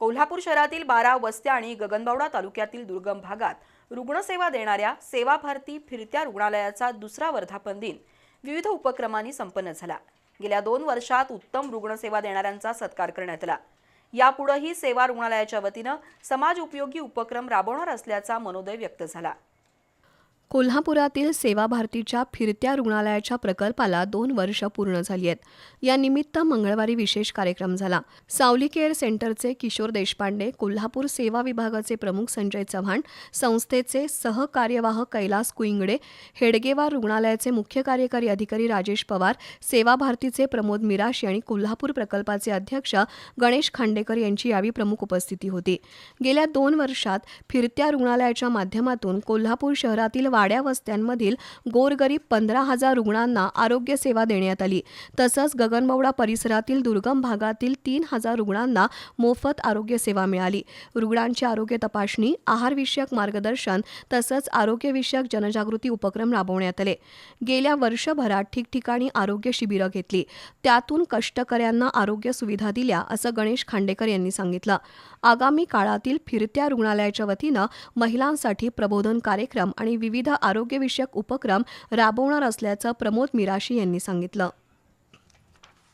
कोल्हापूर शहरातील बारा वस्त्या आणि गगनबावडा तालुक्यातील दुर्गम भागात रुग्णसेवा देणाऱ्या सेवा भारती फिरत्या रुग्णालयाचा दुसरा वर्धापन दिन विविध उपक्रमांनी संपन्न झाला. गेल्या दोन वर्षात उत्तम रुग्णसेवा देणाऱ्यांचा सत्कार करण्यात आला. यापुढेही सेवा रुग्णालयाच्या वतीनं समाज उपयोगी उपक्रम राबवणार असल्याचा मनोदय व्यक्त झाला. कोल्हापुरातील सेवा भारतीच्या फिरत्या रुग्णालयाच्या प्रकल्पाला दोन वर्ष पूर्ण झाली आहेत. यानिमित्त मंगळवारी विशेष कार्यक्रम झाला. सावली केअर सेंटरचे किशोर देशपांडे कोल्हापूर सेवा विभागाचे प्रमुख संजय चव्हाण संस्थेचे सहकार्यवाह कैलास कुईंगडे हेडगेवार रुग्णालयाचे मुख्य कार्यकारी अधिकारी राजेश पवार सेवा भारतीचे प्रमोद मिराशी आणि कोल्हापूर प्रकल्पाचे अध्यक्ष गणेश खांडेकर यांची यावेळी प्रमुख उपस्थिती होती. गेल्या दोन वर्षात फिरत्या रुग्णालयाच्या माध्यमातून कोल्हापूर शहरातील वाड्या वस्त्यांमधील गोरगरीब पंधरा हजार रुग्णांना आरोग्य सेवा देण्यात आली. तसंच गगनबावडा परिसरातील दुर्गम भागातील तीन हजार रुग्णांना मोफत आरोग्य सेवा मिळाली. रुग्णांची आरोग्य तपासणी आहारविषयक मार्गदर्शन तसंच आरोग्यविषयक जनजागृती उपक्रम राबवण्यात आले. गेल्या वर्षभरात ठिकठिकाणी आरोग्य शिबिरं घेतली. त्यातून कष्टकऱ्यांना आरोग्य सुविधा दिल्या असं गणेश खांडेकर यांनी सांगितलं. आगामी काळातील फिरत्या रुग्णालयाच्या वतीनं महिलांसाठी प्रबोधन कार्यक्रम आणि विविध आरोग्यविषयक उपक्रम राबवणार असल्याचं प्रमोद मिराशी यांनी सांगितलं.